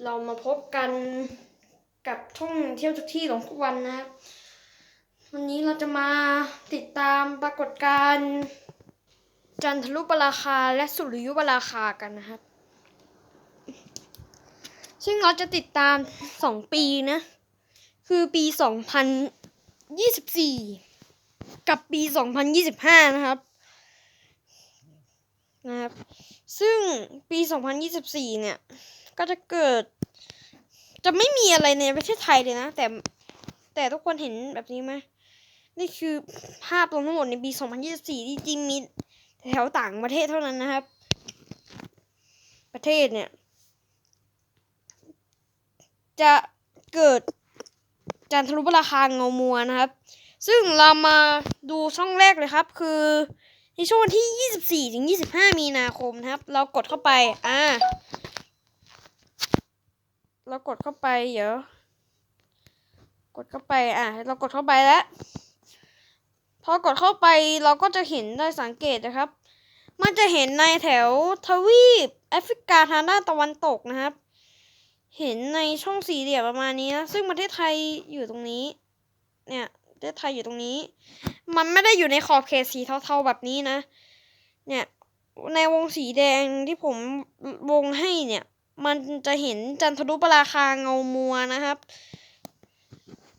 เรามาพบกันกับช่องเที่ยวทุกที่ของทุกวันนะครับ วันนี้เราจะมาติดตามปรากฏการณ์จันทรุปราคาและสุริยุปราคากันนะครับ ซึ่งเราจะติดตามสองปีนะ คือปีสองพันยี่สิบสี่กับปีสองพันยี่สิบห้านะครับนะครับ ซึ่งปี 2024 เนี่ย ก็จะเกิด จะไม่มีอะไรในประเทศไทยเลยนะ แต่แต่ทุกคนเห็นแบบนี้ไหมนี่คือภาพรวมทั้งหมดในปี 2024 ที่จริงมีแถวต่างประเทศเท่านั้นนะครับ ประเทศเนี่ย จะเกิดจันทรุปราคาเงามัวนะครับ ซึ่งเรามาดูช่องแรกเลยครับ คือในช่วงวันที่ 24 ถึง 25 มีนาคมนะครับ เรากดเข้าไป อ่า เรากดเข้าไปเดี๋ยว กดเข้าไปอ่าเรากดเข้าไปแล้วพอกดเข้าไปเราก็จะเห็นได้สังเกตนะครับ มันจะเห็นในแถวทวีปแอฟริกาทางด้านตะวันตกนะครับ เห็นในช่องสี่เหลี่ยมประมาณนี้นะซึ่งประเทศไทยอยู่ตรงนี้ เนี่ยประเทศไทยอยู่ตรงนี้ มันไม่ได้อยู่ในขอบเขตสีเทาๆแบบนี้นะ เนี่ยในวงสีแดงที่ผมวงให้เนี่ย มันจะเห็นจันทรุปราคาเงามัวนะครับ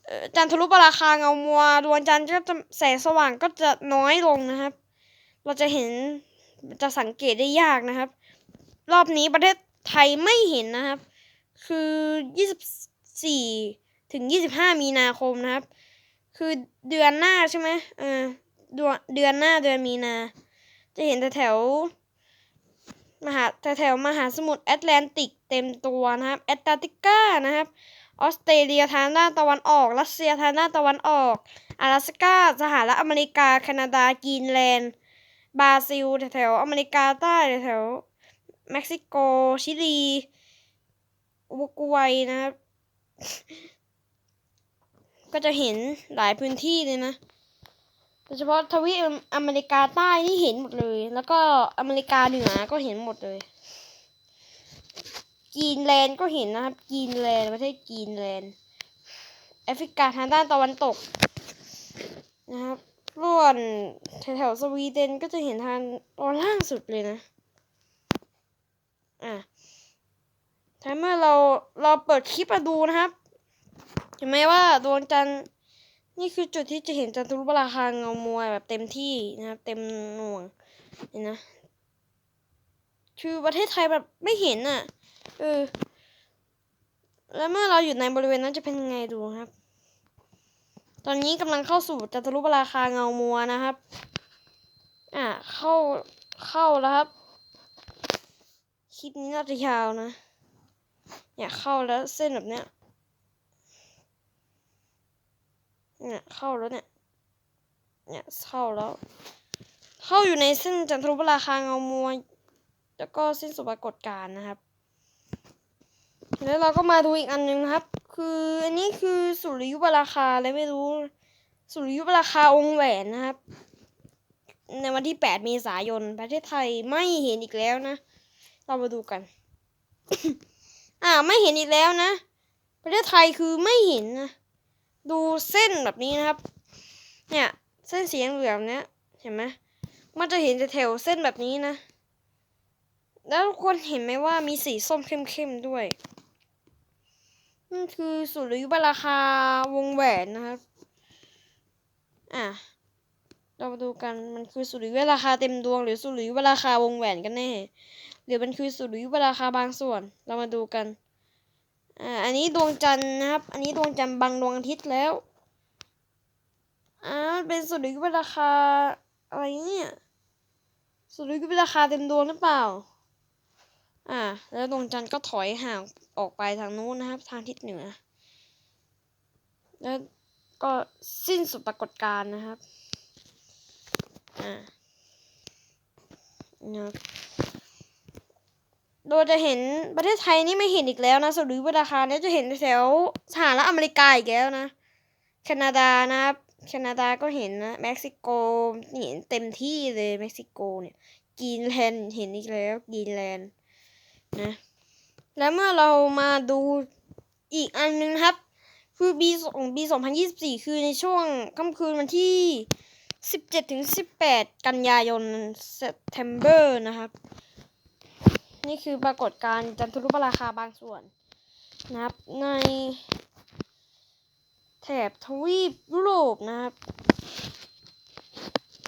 เอ่อจันทรุปราคาเงามัวดวงจันทร์ก็จะแสงสว่างก็จะน้อยลงนะครับ เราจะเห็นจะสังเกตได้ยากนะครับ รอบนี้ประเทศไทยไม่เห็นนะครับ คือ 24 ถึง 25 มีนาคมนะครับ คือเดือนหน้าใช่ไหมเออเดือนเดือนหน้าเดือนมีนา จะเห็นแถว มหาแถวมหาสมุทรแอตแลนติกเต็มตัวนะครับแอตแลนติกานะครับออสเตรเลียทางด้านตะวันออก รัสเซียทางด้านตะวันออก阿拉สกาสหรัฐอเมริกา แคนาดากรีนแลนด์บราซิลแถวอเมริกาใต้แถวเม็กซิโก ชิลีอุรุกวัยนะครับ ก็จะเห็นหลายพื้นที่เลยนะ โดยเฉพาะทวีปอเมริกาใต้นี่เห็นหมดเลย แล้วก็อเมริกาเหนือก็เห็นหมดเลยกีนแลนด์ก็เห็นนะครับกีนแลนด์ประเทศกีนแลนด์แอฟริกาทางด้านตะวันตกนะครับส่วนแถวสวีเดนก็จะเห็นทางตอนล่างสุดเลยนะอะถ้าเมื่อเราเราเปิดคลิปมาดูนะครับ เห็นไหมว่าดวงจันทร์ นี่คือจุดที่จะเห็นจันทรุปราคาเงามัวแบบเต็มที่นะครับ เต็มหน่วงเห็นนะคือประเทศไทยแบบไม่เห็นอะ เออ แล้วเมื่อเราอยู่ในบริเวณนั้นจะเป็นยังไงดูครับ ตอนนี้กำลังเข้าสู่จันทรุปราคาเงามัวนะครับ อ่าเข้าเข้าแล้วครับ คลิปนี้น่าจะยาวนะ เนี่ยเข้าแล้วเส้นแบบเนี้ย เนี่ยเข้าแล้วเนี่ย เนี่ยเข้าแล้ว เข้าอยู่ในเส้นจันทรุปราคาเงามัวแล้วก็เส้นสุปรากฏการนะครับ แล้วเราก็มาดูอีกอันหนึ่งนะครับ คืออันนี้คือสุริยุปราคาอะไรไม่รู้ สุริยุปราคาองค์แหวนนะครับ ในวันที่ 8 เมษายน ประเทศไทยไม่เห็นอีกแล้วนะ เรามาดูกัน อ่าไม่เห็นอีกแล้วนะ ประเทศไทยคือไม่เห็นนะ ดูเส้นแบบนี้นะครับ เนี่ยเส้นสีเหลืองเนี้ยเห็นไหมมันจะเห็นแถวเส้นแบบนี้นะ แล้วทุกคนเห็นไหมว่ามีสีส้มเข้มๆด้วยนั่นคือสุริยุปราคาวงแหวนนะครับ อะ เรามาดูกันมันคือสุริยุปราคาเต็มดวง หรือสุริยุปราคาวงแหวนกันแน่ หรือมันคือสุริยุปราคาบางส่วน เรามาดูกัน อ่าอันนี้ดวงจันทร์นะครับ อันนี้ดวงจันทร์บังดวงอาทิตย์แล้วอ่าเป็นสุริยุปราคาอะไรเนี่ยสุริยุปราคาเต็มดวงหรือเปล่า อ่า แล้วดวงจันทร์ก็ถอยห่างออกไปทางนู้นนะครับ ทางทิศเหนือ แล้วก็สิ้นสุดปรากฏการณ์นะครับ อ่านะครับ โดยจะเห็นประเทศไทยนี่ไม่เห็นอีกแล้วนะสุริยุปราคาเนี่ยจะเห็นแถวสหรัฐอเมริกาอีกแล้วนะแคนาดานะครับแคนาดาก็เห็นนะเม็กซิโกเห็นเต็มที่เลยเม็กซิโกเนี่ยกรีนแลนด์เห็นอีกแล้วกรีนแลนด์นะและเมื่อเรามาดูอีกอันหนึงครับ คือ B ของ B 2024คือในช่วงค่ำคืนวันที่17ถึง18กันยายน September นะครับ นี่คือปรากฏการณ์จันทรุปราคาบางส่วนนะครับในแถบทวีปยุโรปนะครับ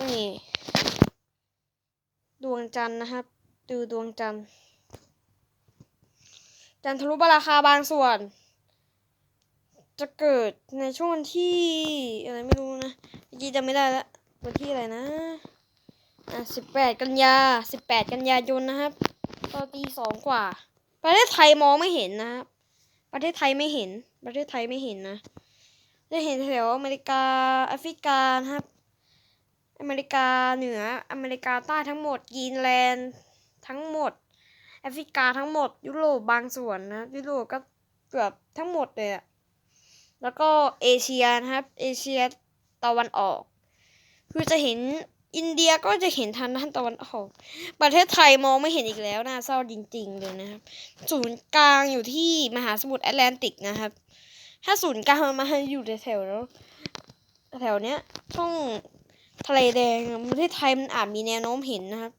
นี่ดวงจันทร์นะครับ ดูดวงจันทร์ จันทรุปราคาบางส่วน จะเกิดในช่วงวันที่อะไรไม่รู้นะเมื่อกี้จำไม่ได้แล้ววันที่อะไรนะอะสิบแปดกันยาสิบแปดกันยายนนะครับ ตอนตีสองกว่า ประเทศไทยมองไม่เห็นนะครับ ประเทศไทยไม่เห็น ประเทศไทยไม่เห็นนะ จะเห็นแถวอเมริกาแอฟริกานะครับ อเมริกาเหนือ อเมริกาใต้ทั้งหมดกรีนแลนด์ทั้งหมด แอฟริกาทั้งหมด ยุโรปบางส่วนนะ ยุโรปก็เกือบทั้งหมดเลยอะแล้วก็เอเชียนะครับ เอเชียตะวันออก คือจะเห็น อินเดียก็จะเห็นทางด้านตะวันออก ประเทศไทยมองไม่เห็นอีกแล้วนะเศร้าจริง ๆ เลยนะครับ ศูนย์กลางอยู่ที่มหาสมุทรแอตแลนติกนะครับ ถ้าศูนย์กลางมันมาอยู่แถวๆแถวเนี้ยช่องทะเลแดงประเทศไทยมันอาจมีแนวโน้มเห็นนะครับ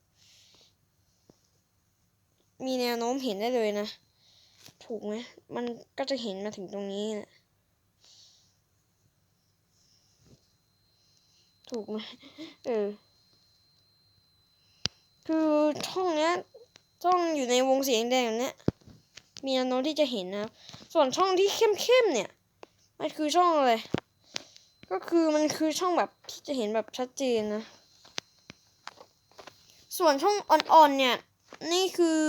มีแนวโน้มเห็นได้เลยนะ ถูกไหมมันก็จะเห็นมาถึงตรงนี้นะถูกไหมเออ คือช่องเนี้ยช่องอยู่ในวงเสียงแดงเนี้ยมีแนวโน้มที่จะเห็นนะครับ ส่วนช่องที่เข้มๆเนี่ยมันคือช่องอะไร ก็คือมันคือช่องแบบที่จะเห็นแบบชัดเจนนะ ส่วนช่องอ่อนๆเนี่ย นี่คือ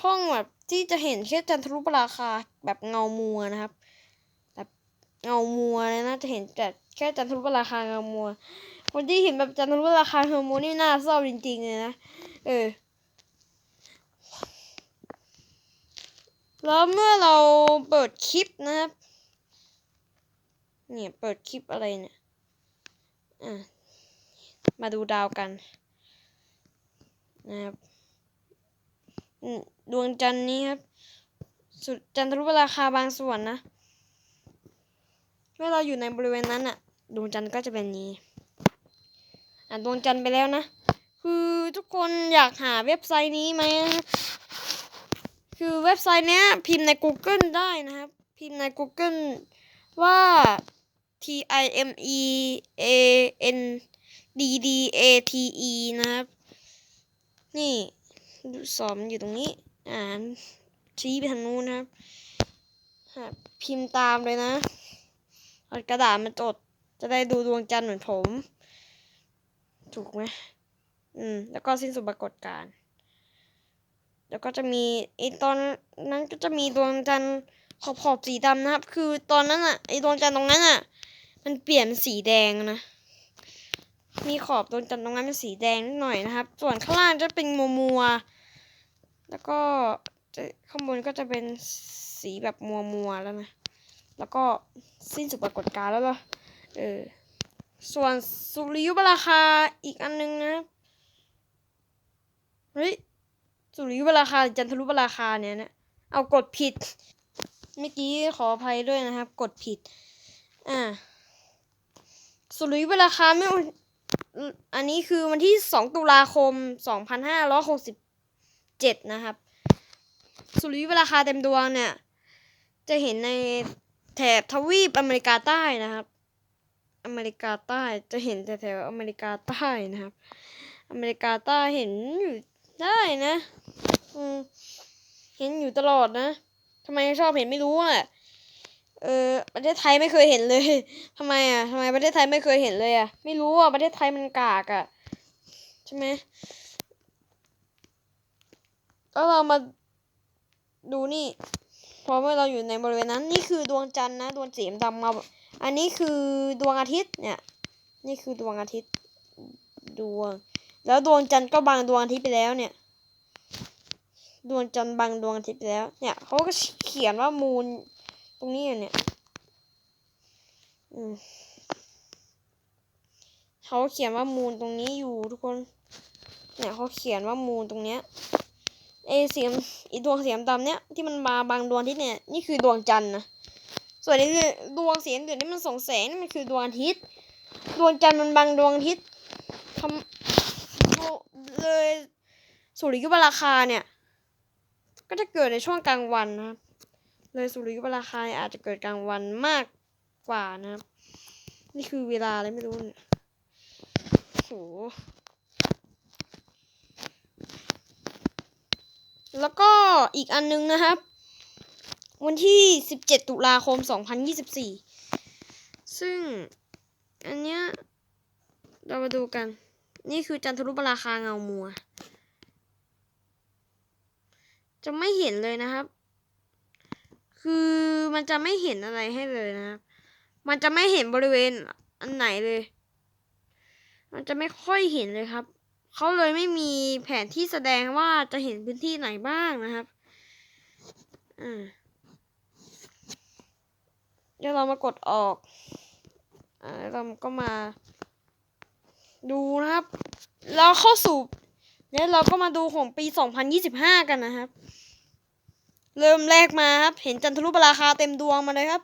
ช่องแบบที่จะเห็นแค่จันทรุปราคาแบบเงามัวนะครับ แบบเงามัวเลยนะจะเห็นแต่แค่จันทรุปราคาเงามัว คนที่เห็นแบบจันทรุปราคาเงามัวนี่น่าเศร้าจริงๆเลยนะ เออ แล้วเมื่อเราเปิดคลิปนะครับ เนี่ยเปิดคลิปอะไรเนี่ย อะ มาดูดาวกันนะครับดวงจันทร์นี้ครับ สุดจันทรุปราคาบางส่วนนะ เมื่อเราอยู่ในบริเวณนั้นอะดวงจันทร์ก็จะเป็นนี้ อะดวงจันทร์ไปแล้วนะ คือทุกคนอยากหาเว็บไซต์นี้ไหมครับคือเว็บไซต์เนี้ย พิมพ์ใน Google ได้นะครับ พิมพ์ใน Google ว่า T I M E A N D D A T E นะครับ นี่ดูสอมอยู่ตรงนี้ อ่านชี้ไปทางนู้นนะครับพิมพ์ตามเลยนะเอากระดาษมาจด จะได้ดูดวงจันทร์เหมือนผม ถูกไหมอืม แล้วก็สิ้นสุดปรากฏการณ์แล้วก็จะมีไอตอนนั้นก็จะมีดวงจันทร์ขอบขอบสีดำนะครับ คือตอนนั้นอะไอดวงจันทร์ตรงนั้นอะมันเปลี่ยนสีแดงนะ มีขอบดวงจันทร์ตรงนั้นเป็นสีแดงนิดหน่อยนะครับ ส่วนข้างล่างจะเป็นมัวมัวแล้วก็ข้างบนก็จะเป็นสีแบบมัวมัวแล้วนะ แล้วก็สิ้นสุดปรากฏการณ์แล้วเหรอเออ ส่วนสุริยุปราคาอีกอันนึงนะเฮ้ยสุริยุปราคาจันทรุปราคาเนี่ยนะเอากดผิด เมื่อกี้ขออภัยด้วยนะครับ กดผิด อ่า สุริยุปราคาไม่อันนี้คือวันที่สองตุลาคมสองพันห้าร้อยหกสิบเจ็ดนะครับ สุริยุปราคาเต็มดวงเนี่ย จะเห็นในแถบทวีปอเมริกาใต้นะครับ อเมริกาใต้จะเห็นแถวๆอเมริกาใต้นะครับ อเมริกาใต้เห็นอยู่ได้นะอืมเห็นอยู่ตลอดนะทำไมชอบเห็นไม่รู้อะเออประเทศไทยไม่เคยเห็นเลยทำไมอะทำไมประเทศไทยไม่เคยเห็นเลยอะ ไม่รู้อะประเทศไทยมันกากอะใช่ไหมแล้วเรามาดูนี่พอเมื่อเราอยู่ในบริเวณนั้น นี่คือดวงจันทร์นะ ดวงสีดำมา อันนี้คือดวงอาทิตย์เนี่ย นี่คือดวงอาทิตย์ดวง แล้วดวงจันทร์ก็บังดวงอาทิตย์ไปแล้วเนี่ย ดวงจันทร์บังดวงอาทิตย์ไปแล้ว เนี่ยเขาก็เขียนว่ามูนตรงนี้เนี่ยเขาเขียนว่ามูนตรงนี้อยู่ทุกคน เนี่ยเขาเขียนว่ามูนตรงเนี้ยเอเสียมอีดวงเสียมดำเนี้ยที่มันมาบางดวงอาทิตย์เนี่ย นี่คือดวงจันทร์นะ ส่วนนี้คือดวงสีเหลืองที่มันส่องแสงนี่มันคือดวงอาทิตย์ ดวงจันทร์มันบังดวงอาทิตย์ทำเลยสุริยุปราคาเนี่ย ก็จะเกิดในช่วงกลางวันนะครับ เลยสุริยุปราคาอาจจะเกิดกลางวันมากกว่านะครับ นี่คือเวลาอะไรไม่รู้เนี่ยโหแล้วก็อีกอันนึงนะครับ วันที่ 17 ตุลาคม 2024 ซึ่ง อันเนี้ย เรามาดูกัน นี่คือจันทรุปราคาเงามัว จะไม่เห็นเลยนะครับ คือมันจะไม่เห็นอะไรให้เลยนะครับ มันจะไม่เห็นบริเวณอันไหนเลย มันจะไม่ค่อยเห็นเลยครับ เขาเลยไม่มีแผนที่แสดงว่าจะเห็นพื้นที่ไหนบ้างนะครับ อ่า เดี๋ยวเรามากดออก อ่าแล้วเราก็มา ดูนะครับ เราเข้าสู่แล้วเราก็มาดูของปี 2025 กันนะครับ เริ่มแรกมาครับ เห็นจันทรุปราคาเต็มดวงมาเลยครับ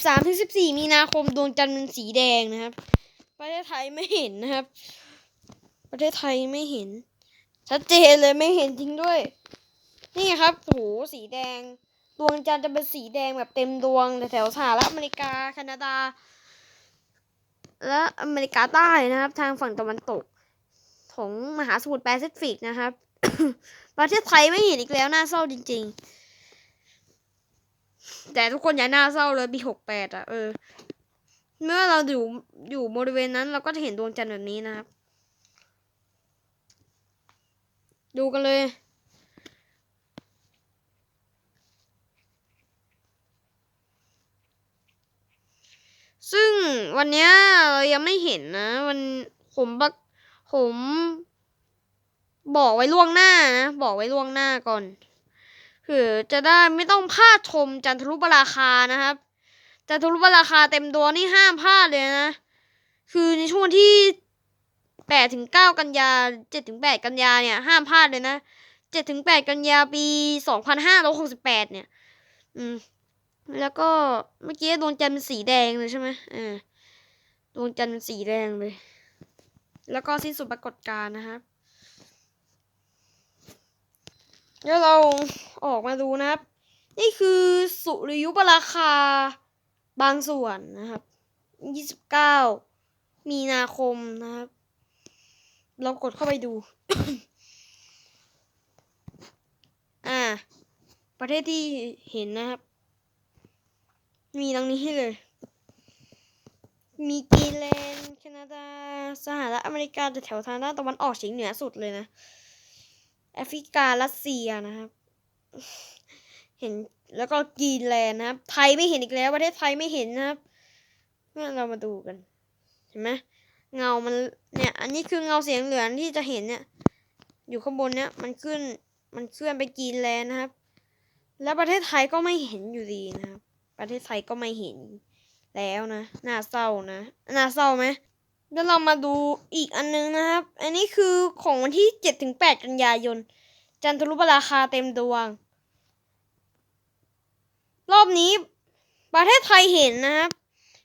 13ถึง14 มีนาคมดวงจันทร์เป็นสีแดงนะครับ ประเทศไทยไม่เห็นนะครับ ประเทศไทยไม่เห็น ชัดเจนเลยไม่เห็นจริงด้วย นี่ครับโหสีแดง ดวงจันทร์จะเป็นสีแดงแบบเต็มดวงแถวสหรัฐอเมริกาแคนาดา และอเมริกาใต้นะครับ ทางฝั่งตะวันตก ของมหาสมุทรแปซิฟิกนะครับ ประเทศไทยไม่เห็นอีกแล้วน่าเศร้าจริง ๆ แต่ทุกคนอย่าน่าเศร้าเลยปีหกแปดอะเออเมื่อเราอยู่อยู่บริเวณนั้นเราก็จะเห็นดวงจันทร์แบบนี้นะครับ ดูกันเลย ซึ่งวันเนี้ยเรายังไม่เห็นนะวันผมบักผม บอกไว้ล่วงหน้านะบอกไว้ล่วงหน้าก่อนคือจะได้ไม่ต้องพลาดชมจันทรุปราคานะครับจันทรุปราคาเต็มตัวนี่ห้ามพลาดเลยนะคือในช่วงที่แปดถึงเก้ากันยาเจ็ดถึงแปดกันยาเนี่ยห้ามพลาดเลยนะเจ็ดถึงแปดกันยาปีสองพันห้าร้อยหกสิบแปดเนี่ย อืม แล้วก็เมื่อกี้ดวงจันทร์เป็นสีแดงเลยใช่ไหมอ่าดวงจันทร์เป็นสีแดงเลย แล้วก็สิ้นสุดปรากฏการณ์นะครับเดี๋ยวเราออกมาดูนะครับ นี่คือสุริยุปราคาบางส่วนนะครับ 29 มีนาคมนะครับ เรากดเข้าไปดู อ่า ประเทศที่เห็นนะครับ มีดังนี้ให้เลย มีกรีนแลนแคนาดา สหรัฐอเมริกาแต่แถวทางด้านตะวันออกเฉียงเหนือสุดเลยนะ แอฟริกา รัสเซียนะครับ เห็นแล้วก็กีแลนนะครับ ไทยไม่เห็นอีกแล้ว ประเทศไทยไม่เห็นนะครับงั้นเรามาดูกัน เห็นไหมเงามันเนี่ย อันนี้คือเงาเสียงเหลืองที่จะเห็นเนี่ย อยู่ข้างบนเนี่ย มันขึ้น มันเคลื่อนไปกีนแลนนะครับ แล้วประเทศไทยก็ไม่เห็นอยู่ดีนะครับ ประเทศไทยก็ไม่เห็นแล้วนะน่าเศร้านะน่าเศร้าไหมเดี๋ยวเรามาดูอีกอันนึงนะครับ อันนี้คือของวันที่เจ็ดถึงแปดกันยายน จันทรุปราคาเต็มดวง รอบนี้ประเทศไทยเห็นนะครับ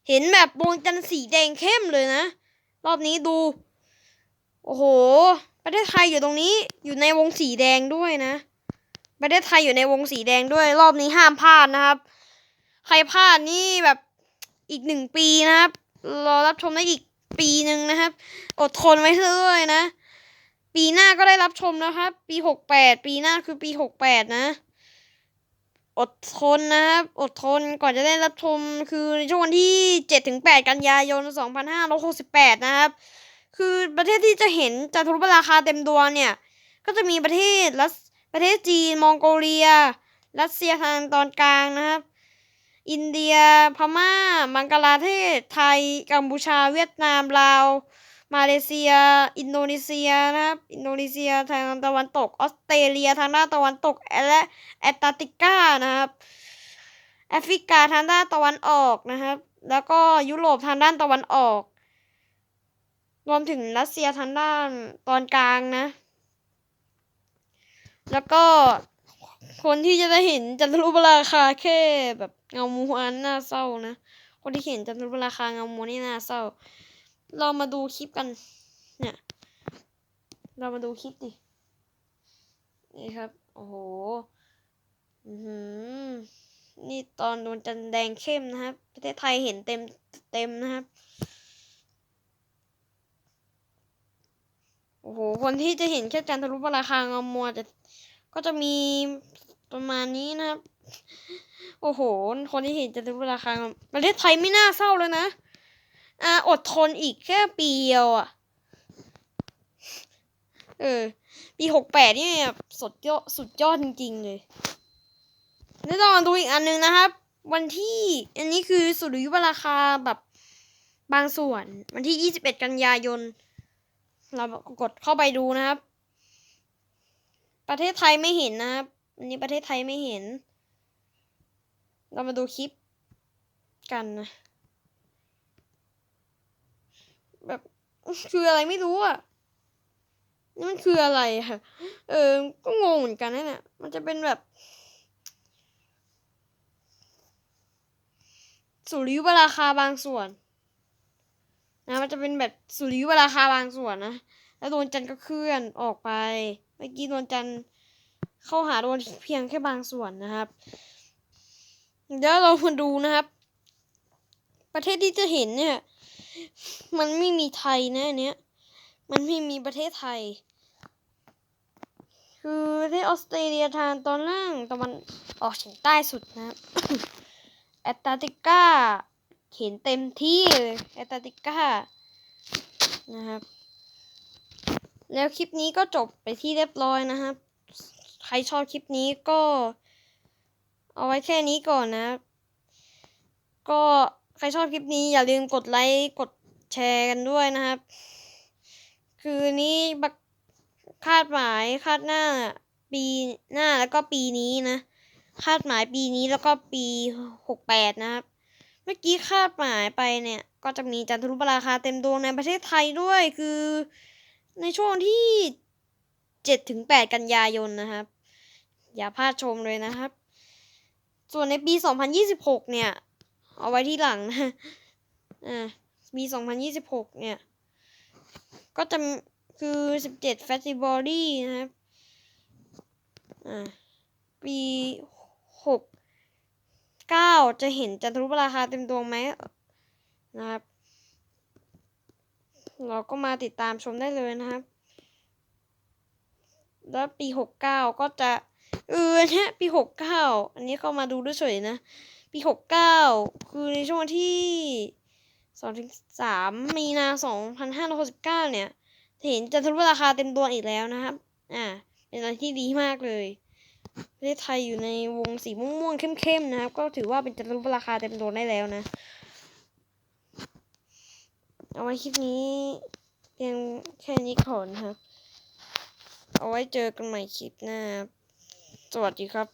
เห็นแบบดวงจันทร์สีแดงเข้มเลยนะ รอบนี้ดู โอ้โห ประเทศไทยอยู่ตรงนี้ อยู่ในวงสีแดงด้วยนะ ประเทศไทยอยู่ในวงสีแดงด้วย รอบนี้ห้ามพลาดนะครับ ใครพลาดนี่แบบอีกหนึ่งปีนะครับ รอรับชมได้อีกปีหนึ่งนะครับ อดทนไว้ด้วยนะ ปีหน้าก็ได้รับชมนะครับ ปีหกแปดปีหน้าคือปีหกแปดนะ อดทนนะครับ อดทนก่อนจะได้รับชมคือในช่วงวันที่เจ็ดถึงแปดกันยายนสองพันห้าร้อยหกสิบแปดนะครับ คือประเทศที่จะเห็นจันทรุปราคาเต็มดวงเนี่ย ก็จะมีประเทศรัสประเทศจีนมองโกเลีย รัสเซียทางตอนกลางนะครับ อินเดีย พม่า บังกลาเทศ ไทย กัมพูชา เวียดนาม ลาว มาเลเซีย อินโดนีเซียนะครับ อินโดนีเซียทางตะวันตก ออสเตรเลียทางด้านตะวันตก และแอตแลนติกานะครับแอฟริกาทางด้านตะวันออกนะครับ แล้วก็ยุโรปทางด้านตะวันออก รวมถึงรัสเซียทางด้านตอนกลางนะ แล้วก็ คนที่จะได้เห็นจันทรุปราคาแค่แบบเงามัวอันน่าเศร้านะ คนที่เห็นจันทรุปราคาเงามวนี่น่าเศร้า เรามาดูคลิปกัน เนี่ย เรามาดูคลิปดิ นี่ครับ โอ้โห อือหือนี่ตอนโดนจันแดงเข้มนะครับ ประเทศไทยเห็นเต็มเต็มนะครับ โอ้โห คนที่จะเห็นแค่จันทรุปราคาเงามัวจะก็จะมี ประมาณนี้นะครับ โอ้โห คนที่เห็นจันทรุปราคาประเทศไทยไม่น่าเศร้าเลยนะ อ่า อดทนอีกแค่ปีเดียวอะ เออ ปีหกแปดนี่สุดยอดสุดยอดจริงๆเลยแล้วต้องดูอีกอันหนึงนะครับ วันที่ อันนี้คือสุริยุปราคาแบบบางส่วน วันที่21กันยายน เรากดเข้าไปดูนะครับ ประเทศไทยไม่เห็นนะครับ อันนี้ประเทศไทยไม่เห็น เรามาดูคลิปกันนะแบบคืออะไรไม่รู้อะนี่มันคืออะไรอะเออ ก็งงเหมือนกันนะเนี่ยมันจะเป็นแบบ สุริยุปราคาบางส่วน นะ มันจะเป็นแบบสุริยุปราคาบางส่วนนะ แล้วดวงจันทร์ก็เคลื่อนออกไป เมื่อกี้ดวงจันทร์ เข้าหาโดวงอาทิตย์เพียงแค่บางส่วนนะครับ เดี๋ยวเรามาดูนะครับ ประเทศที่จะเห็นเนี่ย มันไม่มีไทยนะเนี้ย มันไม่มีประเทศไทย คือประเทศออสเตรเลียทางตอนล่างตะวันออกเฉียงใต้สุดนะครับแอตแลนติกาเห็นเต็มที่เลยแอตแลนติกานะครับ แล้วคลิปนี้ก็จบไปที่เรียบร้อยนะครับ ครชอบคลิปนี้ก็ เอาไว้แค่นี้ก่อนนะ ก็ใครชอบคลิปนี้อย่าลืมกดไลค์กดแชร์กันด้วยนะครับ คือนี้คาดหมายคาดหน้าปีหน้าแล้วก็ปีนี้นะ คาดหมายปีนี้แล้วก็ปีหกแปดนะครับ เมื่อกี้คาดหมายไปเนี่ย ก็จะมีจันทรุปราคาเต็มดวงในประเทศไทยด้วยคือในช่วงที่เจ็ดถึงแปดกันยายนนะครับ อย่าพลาดชมเลยนะครับ ส่วนในปีสองพันยี่สิบหกเนี่ย เอาไว้ที่หลังนะอ่าปีสองพันยี่สิบหกเนี่ย ก็จะคือสิบเจ็ดเฟสติวัลดี้นะครับ อ่า ปีหกเก้าจะเห็นจันทรุปราคาเต็มดวงไหมนะครับ เราก็มาติดตามชมได้เลยนะครับ แล้วปีหกเก้าก็จะ เออเนี่ยปีหกเก้าอันนี้เข้ามาดูด้วยเฉยนะ ปีหกเก้าคือในช่วงที่สองถึงสามมีนาสองพันห้าร้อยหกสิบเก้าเนี่ยเห็นจันทรุปราคาเต็มดวงอีกแล้วนะครับ อ่า เป็นอะไรที่ดีมากเลย ประเทศไทยอยู่ในวงสีม่วงๆเข้มๆนะครับ ก็ถือว่าเป็นจันทรุปราคาเต็มดวงได้แล้วนะ เอาไว้คลิปนี้เพียงแค่นี้ก่อนครับ เอาไว้เจอกันใหม่คลิปหน้า สวัสดีครับ